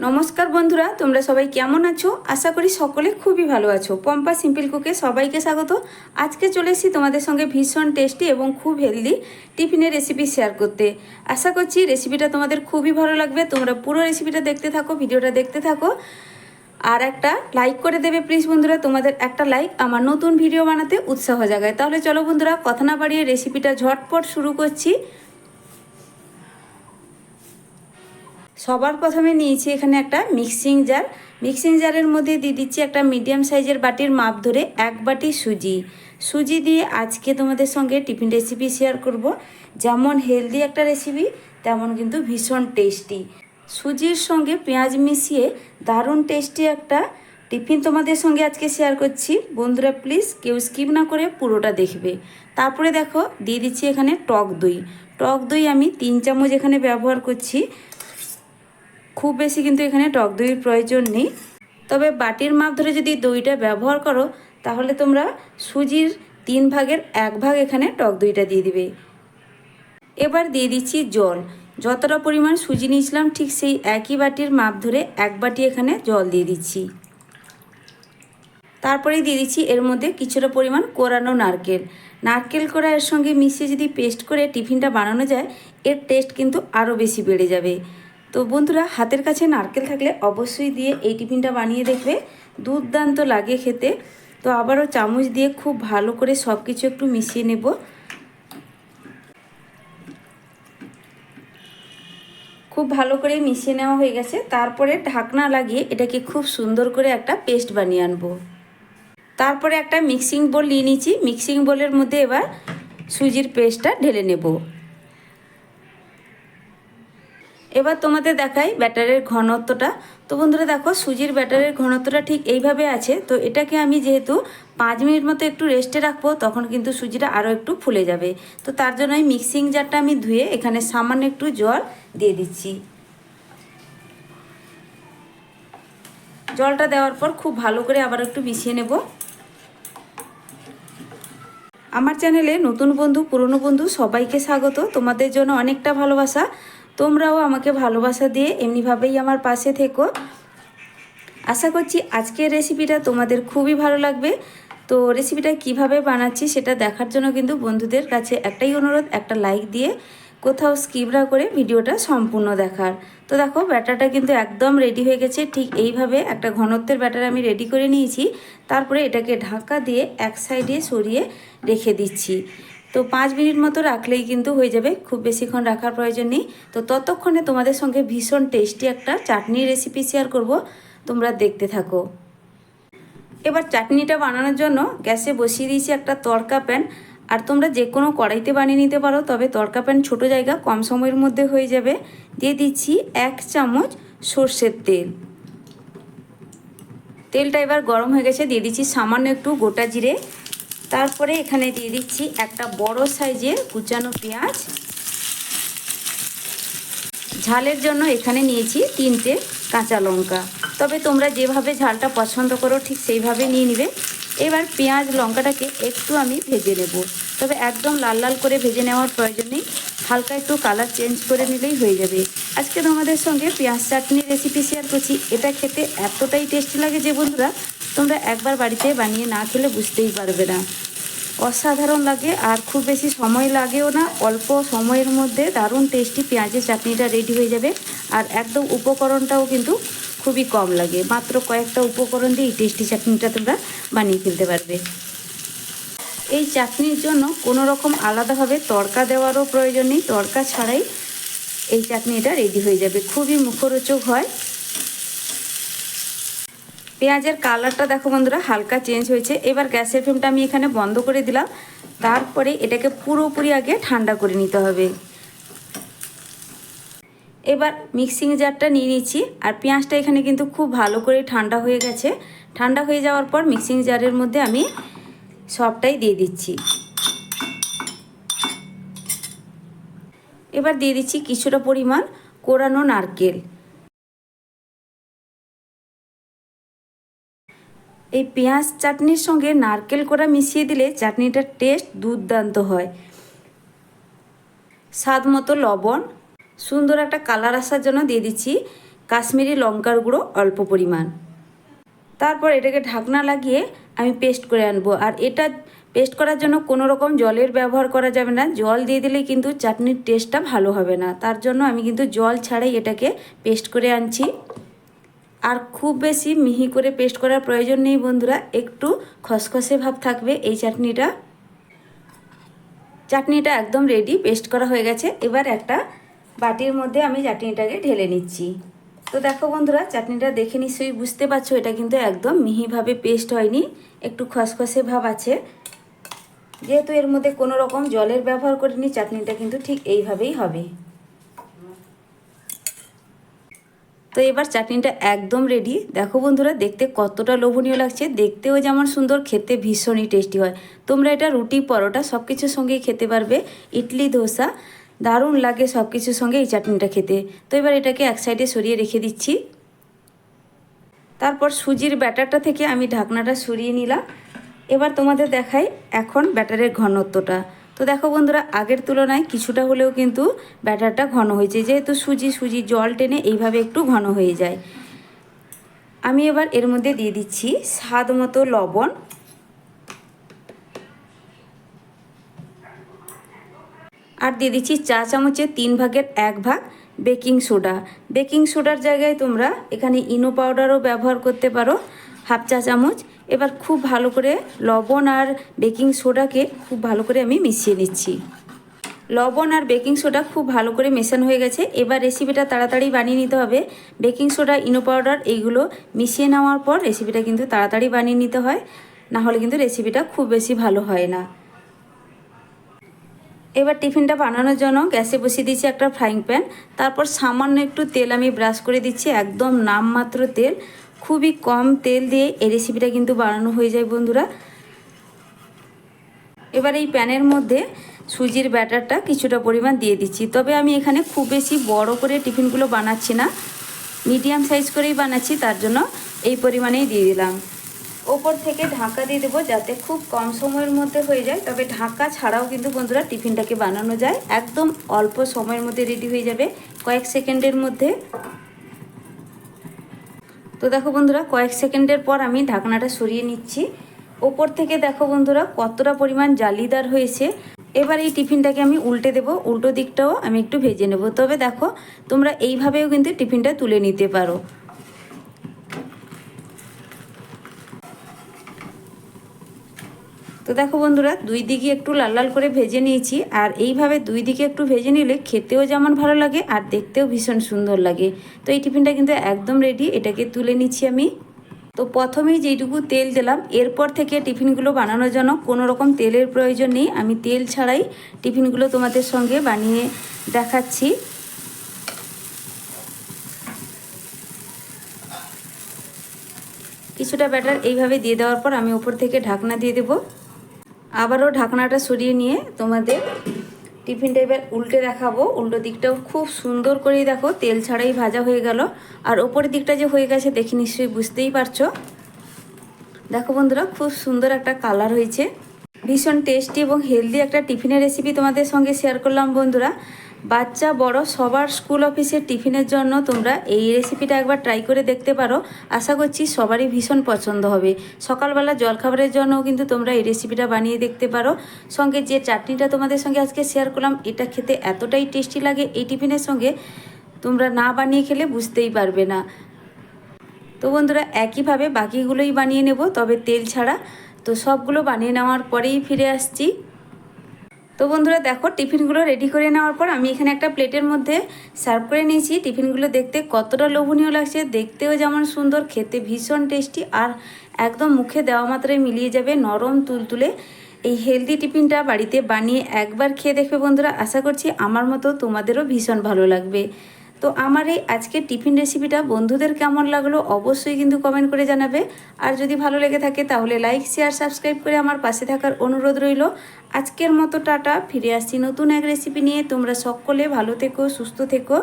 নমস্কার বন্ধুরা, তোমরা সবাই কেমন আছো? আশা করি সকলে খুবই ভালো আছো। পম্পা সিম্পল কুকে সবাইকে স্বাগত। আজকে চলে এসেছি তোমাদের সঙ্গে ভীষণ টেস্টি এবং খুব হেলদি টিফিনের রেসিপি শেয়ার করতে। আশা করছি রেসিপিটা তোমাদের খুবই ভালো লাগবে। তোমরা পুরো রেসিপিটা দেখতে থাকো, ভিডিওটা দেখতে থাকো। আর একটা লাইক করে দেবে প্লিজ বন্ধুরা। তোমাদের একটা লাইক আমার নতুন ভিডিও বানাতে উৎসাহ জাগায়। তাহলে চলো বন্ধুরা, কথা না বাড়িয়ে রেসিপিটা ঝটপট শুরু করছি। সবার প্রথমে নিয়েছি এখানে একটা মিক্সিং জার। মিক্সিং জারের মধ্যে দিয়ে দিচ্ছি একটা মিডিয়াম সাইজের বাটির মাপ ধরে এক বাটি সুজি। সুজি দিয়ে আজকে তোমাদের সঙ্গে টিফিন রেসিপি শেয়ার করব। যেমন হেলদি একটা রেসিপি তেমন কিন্তু ভীষণ টেস্টি সুজির সঙ্গে পেঁয়াজ মিশিয়ে দারুণ টেস্টি একটা টিফিন তোমাদের সঙ্গে আজকে শেয়ার করছি। বন্ধুরা প্লিজ কেউ স্কিপ না করে পুরোটা দেখবে। তারপরে দেখো, দিয়ে দিচ্ছি এখানে টক দই। টক দই আমি তিন চামচ এখানে ব্যবহার করছি। খুব বেশি কিন্তু এখানে টক দইয়ের প্রয়োজন নেই। তবে বাটির মাপ ধরে যদি দইটা ব্যবহার করো, তাহলে তোমরা সুজির তিন ভাগের এক ভাগ এখানে টক দইটা দিয়ে দিবে। এবার দিয়ে দিচ্ছি জল। যতটা পরিমাণ সুজি নিয়েছিলাম, ঠিক সেই একই বাটির মাপ ধরে এক বাটি এখানে জল দিয়ে দিচ্ছি। তারপরে দিয়ে দিচ্ছি এর মধ্যে কিছুটা পরিমাণ কোরানো নারকেল। নারকেল করা এর সঙ্গে মিশিয়ে যদি পেস্ট করে টিফিনটা বানানো যায়, এর টেস্ট কিন্তু আরও বেশি বেড়ে যাবে। তো বন্ধুরা, হাতের কাছে নারকেল থাকলে অবশ্যই দিয়ে এই টিফিনটা বানিয়ে দেখবে। দুর্দান্ত লাগে খেতে। তো আবারও চামচ দিয়ে খুব ভালো করে সব কিছু একটু মিশিয়ে নেব। খুব ভালো করে মিশিয়ে নেওয়া হয়ে গেছে। তারপরে ঢাকনা লাগিয়ে এটাকে খুব সুন্দর করে একটা পেস্ট বানিয়ে আনব। তারপরে একটা মিক্সিং বোল নিয়ে নিয়েছি। মিক্সিং বোলের মধ্যে এবার সুজির পেস্টটা ঢেলে নেব। এবার তোমাদের দেখাই ব্যাটারের ঘনত্বটা। তো বন্ধুরা দেখো, সুজির ব্যাটারের ঘনত্বটা ঠিক এইভাবে আছে। তো এটাকে আমি যেহেতু পাঁচ মিনিট মতো একটু রেস্টে রাখব, তখন কিন্তু সুজিটা আরও একটু ফুলে যাবে। তো তার জন্য এই মিক্সিং জারটা আমি ধুয়ে এখানে সামান্য একটু জল দিয়ে দিচ্ছি। জলটা দেওয়ার পর খুব ভালো করে আবার একটু মিশিয়ে নেব। আমার চ্যানেলে নতুন বন্ধু, পুরনো বন্ধু সবাইকে স্বাগত। তোমাদের জন্য অনেকটা ভালোবাসা। তোমরাও আমাকে ভালোবাসা দিয়ে এমনিভাবেই আমার পাশে থেকো। আশা করছি আজকের রেসিপিটা তোমাদের খুবই ভালো লাগবে। তো রেসিপিটা কীভাবে বানাচ্ছি সেটা দেখার জন্য কিন্তু বন্ধুদের কাছে একটাই অনুরোধ, একটা লাইক দিয়ে কোথাও স্কিপ না করে ভিডিওটা সম্পূর্ণ দেখার। তো দেখো, ব্যাটারটা কিন্তু একদম রেডি হয়ে গেছে। ঠিক এইভাবে একটা ঘনত্বের ব্যাটার আমি রেডি করে নিয়েছি। তারপরে এটাকে ঢাকা দিয়ে এক সাইডে সরিয়ে রেখে দিচ্ছি। তো পাঁচ মিনিট মতো রাখলেই কিন্তু হয়ে যাবে। খুব বেশিক্ষণ রাখার প্রয়োজন নেই। তো ততক্ষণে তোমাদের সঙ্গে ভীষণ টেস্টি একটা চাটনির রেসিপি শেয়ার করব। তোমরা দেখতে থাকো। এবার চাটনিটা বানানোর জন্য গ্যাসে বসিয়ে দিয়েছি একটা তড়কা প্যান। আর তোমরা যে কোনো কড়াইতে বানিয়ে নিতে পারো, তবে তড়কা প্যান ছোটো জায়গা কম সময়ের মধ্যে হয়ে যাবে। দিয়ে দিচ্ছি এক চামচ সর্ষের তেল। তেলটা এবার গরম হয়ে গেছে। দিয়ে দিচ্ছি সামান্য একটু গোটা জিরে। তারপরে এখানে দিয়ে দিচ্ছি একটা বড় সাইজের কুচানো পেঁয়াজ। ঝালের জন্য এখানে নিয়েছি তিনটে কাঁচা লঙ্কা। তবে তোমরা যেভাবে ঝালটা পছন্দ করো ঠিক সেইভাবে নিয়ে নিবে। এবার পেঁয়াজ লঙ্কাটাকে একটু আমি ভেজে নেব। তবে একদম লাল লাল করে ভেজে নেওয়ার প্রয়োজন নেই। হালকা একটু কালার চেঞ্জ করে নিলেই হয়ে যাবে। আজকে তোমাদের সঙ্গে পেঁয়াজ চাটনির রেসিপি শেয়ার করছি। এটা খেতে এতটাই টেস্টি লাগে যে বন্ধুরা তোমরা একবার বাড়িতে বানিয়ে না খেলে বুঝতেই পারবে না। অসাধারণ লাগে আর খুব বেশি সময় লাগেও না, অল্প সময়ের মধ্যে দারুণ টেস্টি পেঁয়াজের চাটনিটা রেডি হয়ে যাবে আর একদম উপকরণটাও কিন্তু খুবই কম লাগে। মাত্র কয়েকটা উপকরণ দিয়ে এই টেস্টি চাটনিটা তোমরা বানিয়ে ফেলতে পারবে। এই চাটনির জন্য কোনো রকম আলাদাভাবে তড়কা দেওয়ারও প্রয়োজন নেই। তড়কা ছাড়াই এই চাটনিটা রেডি হয়ে যাবে। খুবই মুখরোচক হয়। পেঁয়াজের কালারটা দেখো বন্ধুরা, হালকা চেঞ্জ হয়েছে। এবার গ্যাসের ফ্লেমটা আমি এখানে বন্ধ করে দিলাম। তারপরে এটাকে পুরোপুরি আগে ঠান্ডা করে নিতে হবে। এবার মিক্সিং জারটা নিয়ে নিচ্ছি। আর পেঁয়াজটা এখানে কিন্তু খুব ভালো করে ঠান্ডা হয়ে গেছে। ঠান্ডা হয়ে যাওয়ার পর মিক্সিং জারের মধ্যে আমি সবটাই দিয়ে দিচ্ছি। এবার দিয়ে দিচ্ছি কিছুটা পরিমাণ কোরানো নারকেল। এই পেঁয়াজ চাটনির সঙ্গে নারকেল কোড়া মিশিয়ে দিলে চাটনিটার টেস্ট দুর্দান্ত হয়। স্বাদ মতো লবণ, সুন্দর একটা কালার আসার জন্য দিয়ে দিচ্ছি কাশ্মীরি লঙ্কার গুঁড়ো অল্প পরিমাণ। তারপর এটাকে ঢাকনা লাগিয়ে আমি পেস্ট করে আনব। আর এটা পেস্ট করার জন্য কোনো রকম জলের ব্যবহার করা যাবে না। জল দিয়ে দিলে কিন্তু চাটনির টেস্টটা ভালো হবে না। তার জন্য আমি কিন্তু জল ছাড়াই এটাকে পেস্ট করে আনছি। আর খুব বেশি মিহি করে পেস্ট করার প্রয়োজন নেই বন্ধুরা, একটু খসখসে ভাব থাকবে এই চাটনিটা। চাটনিটা একদম রেডি পেস্ট করা হয়ে গেছে। এবার একটা বাটির মধ্যে আমি চাটনিটাকে ঢেলে নিচ্ছি। তো দেখো বন্ধুরা, চাটনিটা দেখে নিশ্চয়ই বুঝতে পারছ, এটা কিন্তু একদম মিহিভাবে পেস্ট হয়নি, একটু খসখসে ভাব আছে। যেহেতু এর মধ্যে কোনো রকম জলের ব্যবহার করিনি, চাটনিটা কিন্তু ঠিক এইভাবেই হবে। তো এবার চাটনিটা একদম রেডি দেখো বন্ধুরা, দেখতে কতটা লোভনীয় লাগছে। দেখতেও যেমন সুন্দর, খেতে ভীষণই টেস্টি হয়। তোমরা এটা রুটি, পরোটা সব কিছুর সঙ্গেই খেতে পারবে। ইডলি ধোসা দারুণ লাগে সব কিছুর সঙ্গে এই চাটনিটা খেতে। তো এবার এটাকে এক সাইডে সরিয়ে রেখে দিচ্ছি। তারপর সুজির ব্যাটারটা থেকে আমি ঢাকনাটা সরিয়ে নিলাম। এবার তোমাদের দেখাই এখন ব্যাটারের ঘনত্বটা। তো দেখো বন্ধুরা, আগের তুলনায় কিছুটা হলেও কিন্তু ব্যাটারটা ঘন হয়েছে। যেহেতু সুজি সুজি জল টেনে এইভাবে একটু ঘন হয়ে যায়। আমি এবার এর মধ্যে দিয়ে দিচ্ছি স্বাদ মতো লবণ। আর দিয়ে দিচ্ছি চা চামচের তিন ভাগের এক ভাগ বেকিং সোডা। বেকিং সোডার জায়গায় তোমরা এখানে ইনো পাউডারও ব্যবহার করতে পারো, হাফ চা চামচ। এবার খুব ভালো করে লবণ আর বেকিং সোডাকে খুব ভালো করে আমি মিশিয়ে নিচ্ছি। লবণ আর বেকিং সোডা খুব ভালো করে মেশানো হয়ে গেছে। এবার রেসিপিটা তাড়াতাড়ি বানিয়ে নিতে হবে। বেকিং সোডা, ইনো পাউডার এইগুলো মিশিয়ে নেওয়ার পর রেসিপিটা কিন্তু তাড়াতাড়ি বানিয়ে নিতে হয়। না হলে কিন্তু রেসিপিটা খুব বেশি ভালো হয় না। এবার টিফিনটা বানানোর জন্য গ্যাসে বসিয়ে দিচ্ছি একটা ফ্রাইং প্যান তারপর সামান্য একটু তেল আমি ব্রাশ করে দিচ্ছি, একদম নামমাত্র তেল। খুবই কম তেল দিয়ে এই রেসিপিটা কিন্তু বানানো হয়ে যায়, বন্ধুরা। এবার এই প্যানের মধ্যে সুজির ব্যাটারটা কিছুটা পরিমাণ দিয়ে দিচ্ছি। তবে আমি এখানে খুব বেশি বড় করে টিফিনগুলো বানাচ্ছি না। মিডিয়াম সাইজ করেই বানাচ্ছি, তার জন্য এই পরিমাণেই দিয়ে দিলাম। ওপর থেকে ঢাকা দিয়ে দেবো যাতে খুব কম সময়ের মধ্যে হয়ে যায়। তবে ঢাকা ছাড়াও কিন্তু, বন্ধুরা, টিফিনটাকে বানানো যায়। একদম অল্প সময়ের মধ্যে রেডি হয়ে যাবে। কয়েক সেকেন্ডের মধ্যে তো দেখো বন্ধুরা, কয়েক সেকেন্ডের পর আমি ঢাকনাটা সরিয়ে নিচ্ছি। ওপর থেকে দেখো বন্ধুরা, কতটা পরিমাণ জালিদার হয়েছে। এবার এই টিফিনটাকে আমি উল্টে দেব, উল্টো দিকটাও আমি একটু ভেজে নেব। তবে দেখো, তোমরা এইভাবেও কিন্তু টিফিনটা তুলে নিতে পারো। তো দেখো বন্ধুরা, দুই দিকে একটু লাল লাল করে ভেজে নিয়েছি, আর এইভাবে দুই দিকে একটু ভেজে নিলে খেতেও যেমন ভালো লাগে আর দেখতেও ভীষণ সুন্দর লাগে। তো এই টিফিনটা কিন্তু একদম রেডি এটাকে তুলে নিচ্ছি আমি। তো প্রথমেই যেইটুকু তেল দিলাম, এরপর থেকে টিফিনগুলো বানানোর জন্য কোনো রকম তেলের প্রয়োজন নেই। আমি তেল ছাড়াই টিফিনগুলো তোমাদের সঙ্গে বানিয়ে দেখাচ্ছি। কিছুটা ব্যাটার এইভাবে দিয়ে দেওয়ার পর আমি উপর থেকে ঢাকনা দিয়ে দেবো। আবারও ঢাকনাটা সরিয়ে নিয়ে তোমাদের টিফিনটা এবার উল্টে দেখাবো। উল্টো দিকটাও খুব সুন্দর করেই দেখো, তেল ছাড়াই ভাজা হয়ে গেল। আর ওপরের দিকটা যে হয়ে গেছে দেখে নিশ্চয়ই বুঝতেই পারছ। দেখো বন্ধুরা, খুব সুন্দর একটা কালার হয়েছে। ভীষণ টেস্টি এবং হেলদি একটা টিফিনের রেসিপি তোমাদের সঙ্গে শেয়ার করলাম বন্ধুরা। বাচ্চা, বড় সবার স্কুল অফিসের টিফিনের জন্য তোমরা এই রেসিপিটা একবার ট্রাই করে দেখতে পারো। আশা করছি সবারই ভীষণ পছন্দ হবে। সকালবেলা জলখাবারের জন্যও কিন্তু তোমরা এই রেসিপিটা বানিয়ে দেখতে পারো। সঙ্গে যে চাটনিটা তোমাদের সঙ্গে আজকে শেয়ার করলাম, এটা খেতে এতটাই টেস্টি লাগে এই টিফিনের সঙ্গে, তোমরা না বানিয়ে খেলে বুঝতেই পারবে না। তো বন্ধুরা, একইভাবে বাকিগুলোই বানিয়ে নেব, তবে তেল ছাড়া। তো সবগুলো বানিয়ে নেওয়ার পরেই ফিরে আসছি। তো বন্ধুরা দেখো, টিফিনগুলো রেডি করে নেওয়ার পর আমি এখানে একটা প্লেটের মধ্যে সার্ভ করে নিয়েছি। টিফিনগুলো দেখতে কতটা লোভনীয় লাগছে, দেখতেও যেমন সুন্দর, খেতে ভীষণ টেস্টি আর একদম মুখে দেওয়া মাত্রায় মিলিয়ে যাবে নরম তুলতুলে। এই হেলদি টিফিনটা বাড়িতে বানিয়ে একবার খেয়ে দেখবে বন্ধুরা। আশা করছি আমার মতো তোমাদেরও ভীষণ ভালো লাগবে। তো আমার এই আজকের টিফিন রেসিপিটা বন্ধুদের কেমন লাগল অবশ্যই কিন্তু কমেন্ট করে জানাবে। আর যদি ভালো লেগে থাকে তাহলে লাইক শেয়ার সাবস্ক্রাইব করে আমার পাশে থাকার অনুরোধ রইল। আজকের মতো টাটা, ফিরে আসছি নতুন এক রেসিপি নিয়ে। তোমরা সকলে ভালো থেকো, সুস্থ থেকো।